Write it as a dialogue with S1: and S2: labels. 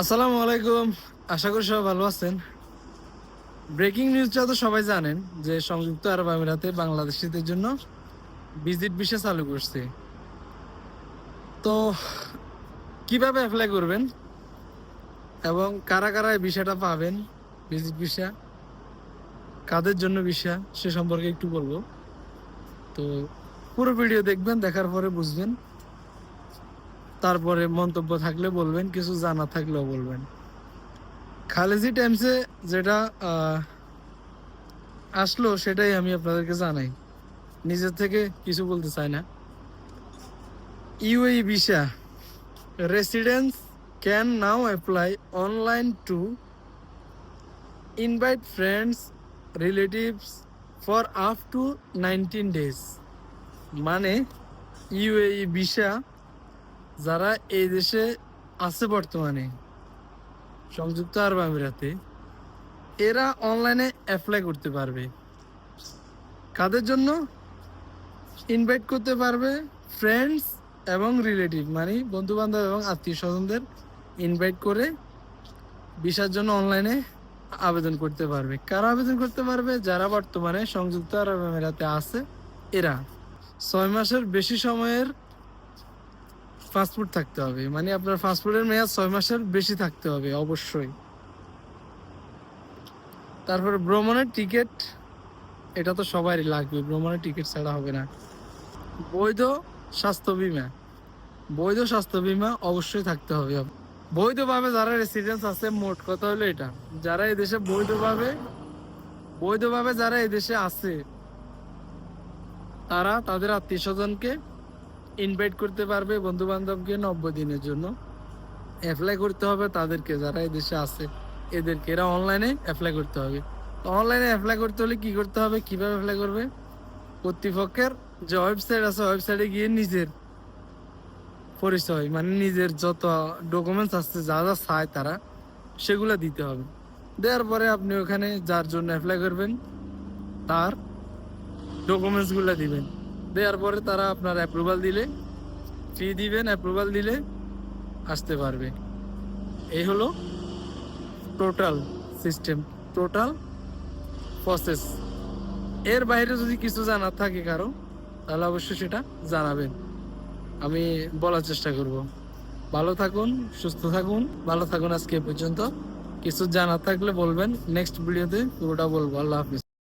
S1: আসসালামু আলাইকুম। আশা করি সবাই ভালো আছেন। ব্রেকিং নিউজটা তো সবাই জানেন যে সংযুক্ত আরব আমিরাতে বাংলাদেশিদের জন্য ভিজিট ভিসা চালু করছে। তো কীভাবে অ্যাপ্লাই করবেন? এবং কারা কারা ভিসাটা পাবেন? ভিজিট ভিসা কাদের জন্য ভিসা সে সম্পর্কে একটু বলব। তো পুরো ভিডিও দেখবেন, দেখার পরে বুঝবেন। তারপরে মন্তব্য থাকলে বলবেন, কিছু জানা থাকলেও বলবেন। খালেজি টাইমসে যেটা আসলো সেটাই আমি আপনাদেরকে জানাই। নিজের থেকে কিছু বলতে চাই না। UAE visa residence can now apply online to invite friends relatives for up to nineteen days মানে ইউএই ভিসা যারা এই দেশে আছে বর্তমানে, সংযুক্ত আরব আমিরাতে, এরা অনলাইনে অ্যাপ্লাই করতে পারবে। কাদের জন্য? ইনভাইট করতে পারবে ফ্রেন্ডস এবং রিলেটিভ মানে বন্ধু বান্ধব এবং আত্মীয় স্বজনদের ইনভাইট করে ভিসার জন্য অনলাইনে আবেদন করতে পারবে। কারা আবেদন করতে পারবে? যারা বর্তমানে সংযুক্ত আরব আমিরাতে আছে, এরা। ছয় মাসের বেশি সময়ের পাসপোর্ট থাকতে হবে। মানে আপনার পাসপোর্টের মেয়াদ ছয় মাসের বেশি থাকতে হবে, অবশ্যই। তারপরে ভ্রমণের টিকিট এটা তো সবারই লাগবে, ভ্রমণের টিকিট ছাড়া হবে না। বৈধ স্বাস্থ্য বিমা, বৈধ স্বাস্থ্য বিমা অবশ্যই থাকতে হবে। বৈধভাবে যারা রেসিডেন্স আছে, মোট কথা হলো এটা, যারা এই দেশে বৈধভাবে বৈধভাবে যারা এই দেশে আছে, তারা তাদের আত্মীয় স্বজনকে ইনভাইট করতে পারবে বন্ধু বান্ধবকে নব্বই দিনের জন্য। অ্যাপ্লাই করতে হবে তাদেরকে, যারা এদেশে দেশে আছে, এদেরকে। এরা অনলাইনে অ্যাপ্লাই করতে হবে। তো অনলাইনে অ্যাপ্লাই করতে হলে কি করতে হবে? কীভাবে অ্যাপ্লাই করবে? কর্তৃপক্ষের যে ওয়েবসাইট আছে ওয়েবসাইটে গিয়ে নিজের পরিচয় মানে নিজের যত ডকুমেন্টস আছে, যা যা চায় তারা, সেগুলো দিতে হবে। দেওয়ার পরে আপনি ওখানে যার জন্য অ্যাপ্লাই করবেন, তার ডকুমেন্টসগুলো দিবেন। দেওয়ার পরে তারা আপনার অ্যাপ্রুভাল দিলে ফি দিবেন অ্যাপ্রুভাল দিলে আসতে পারবে। এই হলো টোটাল সিস্টেম টোটাল প্রসেস এর বাইরে যদি কিছু জানার থাকে কারও, তাহলে অবশ্যই সেটা জানাবেন। আমি বলার চেষ্টা করব। ভালো থাকুন, সুস্থ থাকুন, ভালো থাকুন আজকে পর্যন্ত। কিছু জানার থাকলে বলবেন নেক্সট ভিডিওতে পুরোটা বলব। আল্লাহ হাফিজ।